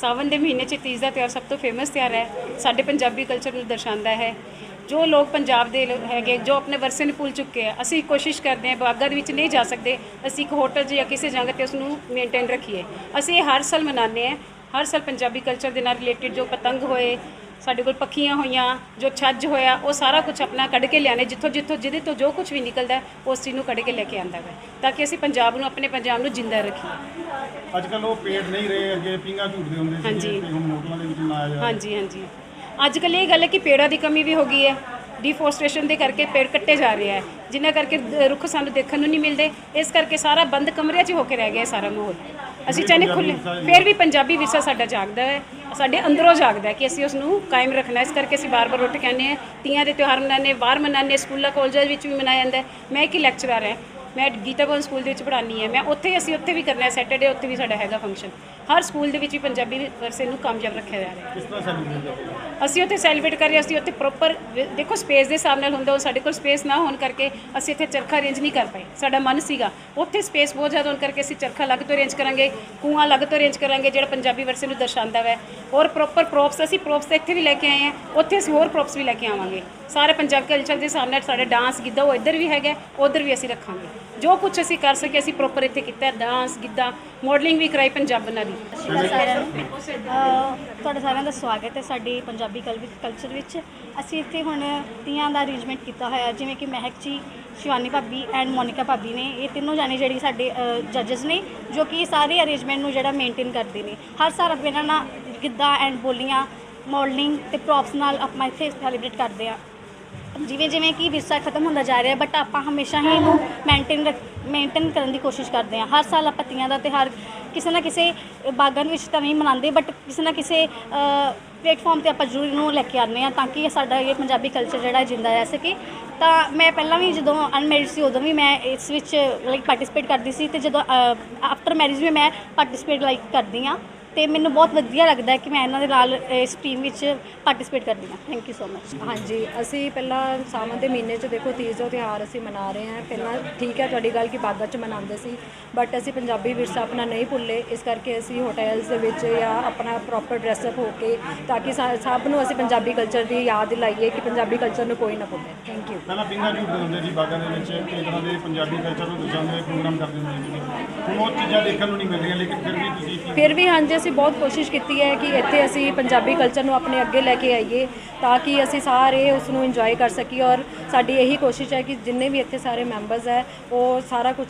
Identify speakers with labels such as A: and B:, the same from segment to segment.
A: ਸਾਵਨ ਦੇ ਮਹੀਨੇ 'ਚ ਤੀਜ ਦਾ ਤਿਉਹਾਰ ਸਭ ਤੋਂ ਫੇਮਸ ਤਿਉਹਾਰ ਹੈ, ਸਾਡੇ ਪੰਜਾਬੀ ਕਲਚਰ ਨੂੰ ਦਰਸਾਉਂਦਾ ਹੈ। ਜੋ ਲੋਕ ਪੰਜਾਬ ਦੇ ਹੈਗੇ, ਜੋ ਆਪਣੇ ਵਰਸੇ ਨੂੰ ਭੁੱਲ ਚੁੱਕੇ ਆ, ਅਸੀਂ ਕੋਸ਼ਿਸ਼ ਕਰਦੇ ਹਾਂ ਬਾਗਾਂ ਦੇ ਵਿੱਚ ਨਹੀਂ ਜਾ ਸਕਦੇ, ਅਸੀਂ ਇੱਕ ਹੋਟਲ 'ਚ ਜਾਂ ਕਿਸੇ ਜਗ੍ਹਾ ਤੇ ਉਸ ਨੂੰ ਮੇਨਟੇਨ ਰੱਖੀਏ। ਅਸੀਂ ਇਹ ਹਰ ਸਾਲ ਮਨਾਉਂਦੇ ਹਾਂ, ਹਰ ਸਾਲ ਪੰਜਾਬੀ ਕਲਚਰ ਦੇ ਨਾਲ ਰਿਲੇਟਡ ਜੋ ਪਤੰਗ ਹੋਏ ਸਾਡੇ ਕੋਲ ਪੱਖੀਆਂ ਹੋਈਆਂ ਜੋ ਛੱਜ ਹੋਇਆ ਉਹ ਸਾਰਾ ਕੁਝ ਆਪਣਾ ਕੱਢ ਕੇ ਲਿਆਣੇ ਜਿੱਥੋਂ ਜਿੱਥੋਂ ਜਿਹਦੇ ਤੋਂ ਜੋ ਕੁਝ ਵੀ ਨਿਕਲਦਾ ਉਸ ਚੀਜ਼ ਨੂੰ ਕੱਢ ਕੇ ਲੈ ਕੇ ਆਂਦਾ ਹੈ ਤਾਂ ਕਿ ਅਸੀਂ ਪੰਜਾਬ ਨੂੰ ਆਪਣੇ ਪੰਜਾਬ ਨੂੰ ਜਿੰਦਾ ਰੱਖੀਏ।
B: ਅੱਜ ਕੱਲ ਉਹ ਪੇੜ ਨਹੀਂ ਰਹੇ ਅੱਗੇ ਪਿੰਗਾ ਝੂਟਦੇ ਹੁੰਦੇ। ਸੀ ਤੇ ਹੁਣ ਹੋਟਲਾਂ ਦੇ ਵਿੱਚ ਮਨਾਇਆ ਜਾ
A: ਹਾਂਜੀ ਹਾਂਜੀ। ਅੱਜ ਕੱਲ੍ਹ ਇਹ ਗੱਲ ਹੈ ਕਿ ਪੇੜਾਂ ਦੀ ਕਮੀ ਵੀ ਹੋ ਗਈ ਹੈ। ਡਿਫੋਰਸਟ੍ਰੇਸ਼ਨ ਦੇ ਕਰਕੇ ਪੇੜ ਕੱਟੇ ਜਾ ਰਹੇ ਹੈ। ਜਿਨ੍ਹਾਂ ਕਰਕੇ ਰੁੱਖ ਸਾਨੂੰ ਦੇਖਣ ਨੂੰ ਨਹੀਂ ਮਿਲਦੇ ਇਸ ਕਰਕੇ ਸਾਰਾ ਬੰਦ ਕਮਰਿਆਂ 'ਚ ਹੀ ਕੇ ਰਹਿ ਗਿਆ ਸਾਰਾ ਮਾਹੌਲ। ਅਸੀਂ ਚਾਹਨੇ ਖੁੱਲੇ ਫਿਰ ਵੀ ਪੰਜਾਬੀ ਵਿਰਸਾ ਸਾਡਾ ਜਾਗਦਾ ਹੈ ਸਾਡੇ ਅੰਦਰੋਂ ਜਾਗਦਾ ਹੈ ਕਿ ਅਸੀਂ ਉਸ ਨੂੰ ਕਾਇਮ ਰੱਖਣਾ ਇਸ ਕਰਕੇ ਅਸੀਂ ਬਾਰ-ਬਾਰ ਉੱਠ ਕਹਿੰਦੇ ਹਾਂ ਤੀਆਂ ਦੇ ਤਿਉਹਾਰ ਮਨਾਉਂਦੇ ਬਾਹਰ ਮਨਾਉਂਦੇ ਸਕੂਲਾਂ ਕਾਲਜਾਂ ਵਿੱਚ ਵੀ ਮਨਾਇਆ ਜਾਂਦਾ। ਮੈਂ ਇੱਕ ਲੈਕਚਰਰ ਹਾਂ ਮੈਂ ਗੀਤਾ ਭਵਨ ਸਕੂਲ ਦੇ ਵਿੱਚ ਪੜ੍ਹਾਉਂਦੀ ਹਾਂ ਮੈਂ ਉੱਥੇ ਅਸੀਂ ਉੱਥੇ ਵੀ ਕਰਨਾ ਸੈਟਰਡੇ ਉੱਥੇ ਵੀ ਸਾਡਾ ਹੈਗਾ ਫੰਕਸ਼ਨ ਹਰ ਸਕੂਲ ਦੇ ਵਿੱਚ ਵੀ ਪੰਜਾਬੀ ਵਰਸੇ ਨੂੰ ਕਾਮਯਾਬ ਰੱਖਿਆ ਜਾ ਰਿਹਾ ਹੈ।
B: ਕਿਸ ਤਰ੍ਹਾਂ ਸੈਲੀਬ੍ਰੇਟ ਕਰਦੇ
A: ਅਸੀਂ ਉੱਥੇ ਸੈਲੀਬ੍ਰੇਟ ਕਰ ਰਹੇ ਅਸੀਂ ਉੱਥੇ ਪ੍ਰੋਪਰ ਦੇਖੋ ਸਪੇਸ ਦੇ ਹਿਸਾਬ ਨਾਲ ਹੁੰਦਾ ਉਹ ਸਾਡੇ ਕੋਲ ਸਪੇਸ ਨਾ ਹੋਣ ਕਰਕੇ ਅਸੀਂ ਇੱਥੇ ਚਰਖਾ ਅਰੇਂਜ ਨਹੀਂ ਕਰ ਪਾਏ। ਸਾਡਾ ਮਨ ਸੀਗਾ ਉੱਥੇ ਸਪੇਸ ਬਹੁਤ ਜ਼ਿਆਦਾ ਹੋਣ ਕਰਕੇ ਅਸੀਂ ਚਰਖਾ ਅਲੱਗ ਤੋਂ ਅਰੇਂਜ ਕਰਾਂਗੇ ਕੂਆਂ ਅਲੱਗ ਤੋਂ ਅਰੇਂਜ ਕਰਾਂਗੇ ਜਿਹੜਾ ਪੰਜਾਬੀ ਵਰਸੇ ਨੂੰ ਦਰਸਾਉਂਦਾ ਹੈ ਔਰ ਪ੍ਰੋਪਰ ਪ੍ਰੋਪਸ ਅਸੀਂ ਪ੍ਰੋਪਸ ਤਾਂ ਇੱਥੇ ਵੀ ਲੈ ਕੇ ਆਏ ਹਾਂ ਉੱਥੇ ਅਸੀਂ ਹੋਰ ਪ੍ਰੋਪਸ ਵੀ ਲੈ ਕੇ ਆਵਾਂਗੇ। ਸਾਰੇ ਪੰਜਾਬੀ ਕਲਚਰ ਦੇ ਹਿਸਾਬ ਨਾਲ ਸਾਡਾ ਡਾਂਸ ਗਿੱਧਾ ਉਹ ਇੱਧਰ ਵੀ ਹੈਗਾ ਉਧਰ ਵੀ ਅਸੀਂ ਰੱਖਾਂਗੇ। ਜੋ ਕੁਝ ਅਸੀਂ ਕਰ ਸਕੇ ਅਸੀਂ ਪ੍ਰੋਪਰ ਇੱਥੇ ਕੀਤਾ ਡਾਂਸ ਗਿੱਧਾ ਮਾਡਲਿੰਗ ਵੀ ਕਰਾਈ ਪੰਜਾਬਨਾਂ ਦੀ
C: ਅਹ ਤੁਹਾਡਾ ਸਾਰਿਆਂ ਦਾ ਸਵਾਗਤ ਹੈ ਸਾਡੀ ਪੰਜਾਬੀ ਕਲਚਰ ਵਿੱਚ। ਅਸੀਂ ਇੱਥੇ ਹੁਣ ਤੀਆਂ ਦਾ ਅਰੇਂਜਮੈਂਟ ਕੀਤਾ ਹੋਇਆ ਜਿਵੇਂ ਕਿ ਮਹਿਕ ਜੀ ਸ਼ਿਵਾਨੀ ਭਾਬੀ ਐਂਡ ਮੋਨਿਕਾ ਭਾਬੀ ਨੇ। ਇਹ ਤਿੰਨੋਂ ਜਾਣੇ ਜਿਹੜੀ ਸਾਡੇ ਜੱਜਸ ਨੇ ਜੋ ਕਿ ਸਾਰੇ ਅਰੇਂਜਮੈਂਟ ਨੂੰ ਜਿਹੜਾ ਮੇਨਟੇਨ ਕਰਦੇ ਨੇ। ਹਰ ਸਾਲ ਆਪਾਂ ਇਹਨਾਂ ਨਾਲ ਗਿੱਧਾ ਐਂਡ ਬੋਲੀਆਂ ਮਾਡਲਿੰਗ ਤੇ ਪ੍ਰੋਪਸ ਨਾਲ ਆਪਾਂ ਇੱਥੇ ਸੈਲੀਬ੍ਰੇਟ ਕਰਦੇ ਆ ਜਿਵੇਂ ਜਿਵੇਂ ਕਿ ਵਿਰਸਾ ਖਤਮ ਹੁੰਦਾ ਜਾ ਰਿਹਾ ਬਟ ਆਪਾਂ ਹਮੇਸ਼ਾ ਹੀ ਇਹਨੂੰ ਮੇਨਟੇਨ ਮੇਨਟੇਨ ਕਰਨ ਦੀ ਕੋਸ਼ਿਸ਼ ਕਰਦੇ ਹਾਂ। ਹਰ ਸਾਲ ਆਪਾਂ ਤੀਆਂ ਦਾ ਤਿਉਹਾਰ ਕਿਸੇ ਨਾ ਕਿਸੇ ਬਾਗਨ ਵਿੱਚ ਤਾਂ ਨਹੀਂ ਮਨਾਉਂਦੇ ਬਟ ਕਿਸੇ ਨਾ ਕਿਸੇ ਪਲੇਟਫਾਰਮ ਤੇ ਆਪਾਂ ਜ਼ਰੂਰ ਇਹਨੂੰ ਲੈ ਕੇ ਆਉਂਦੇ ਹਾਂ ਤਾਂ ਕਿ ਸਾਡਾ ਇਹ ਪੰਜਾਬੀ ਕਲਚਰ ਜਿਹੜਾ ਜਿੰਦਾ ਰਹਿ ਸਕੇ। ਤਾਂ ਮੈਂ ਪਹਿਲਾਂ ਵੀ ਜਦੋਂ ਅਨਮੈਰਿਡ ਸੀ, ਉਦੋਂ ਵੀ ਮੈਂ ਇਸ ਵਿੱਚ ਲਾਈਕ ਪਾਰਟਿਸਿਪੇਟ ਕਰਦੀ ਸੀ ਤੇ ਜਦੋਂ ਆਫਟਰ ਮੈਰਿਜ ਵੀ ਮੈਂ ਪਾਰਟਿਸਿਪੇਟ ਲਾਈਕ ਕਰਦੀ ਹਾਂ। ਤੇ ਮੈਨੂੰ ਬਹੁਤ ਵਧੀਆ ਲੱਗਦਾ ਹੈ ਕਿ ਮੈਂ ਇਹਨਾਂ ਦੇ ਨਾਲ ਇਸ ਟੀਮ ਵਿੱਚ ਪਾਰਟਿਸਿਪੇਟ ਕਰਦੀ ਹਾਂ। ਥੈਂਕ ਯੂ ਸੋ ਮਚ
D: ਹਾਂਜੀ ਅਸੀਂ ਪਹਿਲਾਂ ਸਾਵਣ ਦੇ ਮਹੀਨੇ 'ਚ ਦੇਖੋ ਤੀਜ ਦਾ ਤਿਉਹਾਰ ਅਸੀਂ ਮਨਾ ਰਹੇ ਹਾਂ। ਪਹਿਲਾਂ ਠੀਕ ਹੈ ਤੁਹਾਡੀ ਗੱਲ ਕਿ ਬਾਗਾਂ 'ਚ ਮਨਾਉਂਦੇ ਸੀ ਬਟ ਅਸੀਂ ਪੰਜਾਬੀ ਵਿਰਸਾ ਆਪਣਾ ਨਹੀਂ ਭੁੱਲੇ। ਇਸ ਕਰਕੇ ਅਸੀਂ ਹੋਟਲਸ ਦੇ ਵਿੱਚ ਜਾਂ ਆਪਣਾ ਪ੍ਰੋਪਰ ਡਰੈਸਅਪ ਹੋ ਕੇ ਤਾਂ ਕਿ ਸਾ- ਸਭ ਨੂੰ ਅਸੀਂ ਪੰਜਾਬੀ ਕਲਚਰ ਦੀ ਯਾਦ ਦਿਲਾਈਏ ਕਿ ਪੰਜਾਬੀ ਕਲਚਰ ਨੂੰ ਕੋਈ ਨਾ ਭੁੱਲੇ। ਥੈਂਕ ਯੂ
B: ਪਹਿਲਾਂ ਪਿੰਗਾ ਝੂਟਦੇ ਹੁੰਦੇ ਸੀ ਬਾਗਾਂ ਦੇ ਵਿੱਚ ਕਈ ਤਰ੍ਹਾਂ ਦੇ ਪੰਜਾਬੀ ਕਲਚਰ ਨੂੰ ਦਰਸਾਉਂਦੇ ਪ੍ਰੋਗਰਾਮ ਕਰਦੇ ਹੁੰਦੇ ਸੀ। ਹੁਣ ਉਹ ਚੀਜ਼ਾਂ ਦੇਖਣ ਨੂੰ ਨਹੀਂ ਮਿਲ ਰਹੀਆਂ ਲੇਕਿਨ ਫਿਰ ਵੀ ਤੁਸੀਂ ਕੀ
D: ਫਿਰ ਵੀ ਹਾਂਜੀ ਅਸੀਂ ਬਹੁਤ ਕੋਸ਼ਿਸ਼ ਕੀਤੀ ਹੈ ਕਿ ਇੱਥੇ ਅਸੀਂ ਪੰਜਾਬੀ ਕਲਚਰ ਨੂੰ ਆਪਣੇ ਅੱਗੇ ਲੈ ਕੇ ਆਈਏ ਤਾਂ ਕਿ ਅਸੀਂ ਸਾਰੇ ਉਸ ਨੂੰ ਇੰਜੋਏ ਕਰ ਸਕੀਏ ਔਰ ਸਾਡੀ ਇਹੀ ਕੋਸ਼ਿਸ਼ ਹੈ ਕਿ ਜਿੰਨੇ ਵੀ ਇੱਥੇ ਸਾਰੇ ਮੈਂਬਰਸ ਹੈ ਉਹ ਸਾਰਾ ਕੁਝ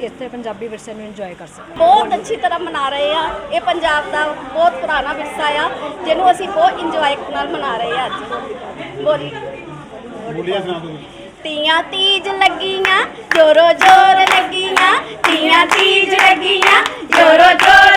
D: ਇੱਥੇ ਪੰਜਾਬੀ ਵਿਰਸੇ ਨੂੰ ਇੰਜੋਏ ਕਰ ਸਕਣ।
C: ਬਹੁਤ ਅੱਛੀ ਤਰ੍ਹਾਂ ਮਨਾ ਰਹੇ ਆ। ਇਹ ਪੰਜਾਬ ਦਾ ਬਹੁਤ ਪੁਰਾਣਾ ਵਿਰਸਾ ਆ ਜਿਹਨੂੰ ਅਸੀਂ ਬਹੁਤ ਇੰਜੋਏ ਨਾਲ ਮਨਾ ਰਹੇ ਆ ਅੱਜ। ਬੋਲੀ।
B: ਬੋਲੀਆਂ ਸੁਣਾ ਦਿਓ
C: ਤੀਆਂ ਤੀਜ ਲੱਗੀਆਂ ਜੋਰੋ ਜੋਰ ਲੱਗੀਆਂ ਤੀਆਂ ਤੀਜ ਲੱਗੀਆਂ ਜੋਰੋ ਜੋਰ